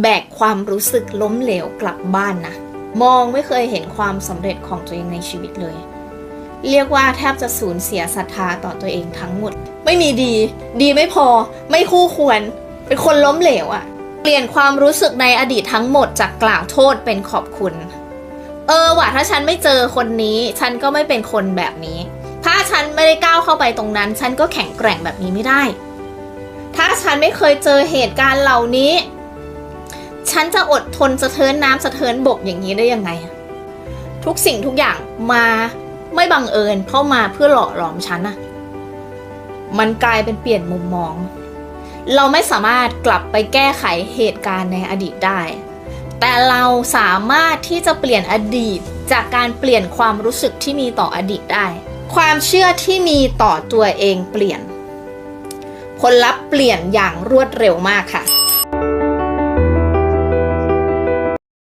แบกความรู้สึกล้มเหลวกลับบ้านนะ มองไม่เคยเห็นความสำเร็จของตัวเองในชีวิตเลย เรียกว่าแทบจะสูญเสียศรัทธาต่อตัวเองทั้งหมด ไม่มีดี ดีไม่พอ ไม่คู่ควร เป็นคนล้มเหลวอะ่ะ เปลี่ยนความรู้สึกในอดีตทั้งหมดจากกล่าวโทษเป็นขอบคุณ เออว่ะถ้าฉันไม่เจอคนนี้ ฉันก็ไม่เป็นคนแบบนี้ ถ้าฉันไม่ได้ก้าวเข้าไปตรงนั้น ฉันก็แข็งแกร่งแบบนี้ไม่ได้ ถ้าฉันไม่เคยเจอเหตุการณ์เหล่านี้ ฉันจะอดทนสะเทินน้ำสะเทินบกอย่างนี้ได้ยังไง ทุกสิ่งทุกอย่างมาไม่บังเอิญเข้าะมาเพื่อหล่อหลอมฉันอะมันกลายเป็นเปลี่ยนมุมมอง เราไม่สามารถกลับไปแก้ไขเหตุการณ์ในอดีตได้ แต่เราสามารถที่จะเปลี่ยนอดีตจากการเปลี่ยนความรู้สึกที่มีต่ออดีตได้ ความเชื่อที่มีต่อตัวเองเปลี่ยน ผลลัพธ์เปลี่ยนอย่างรวดเร็วมากค่ะ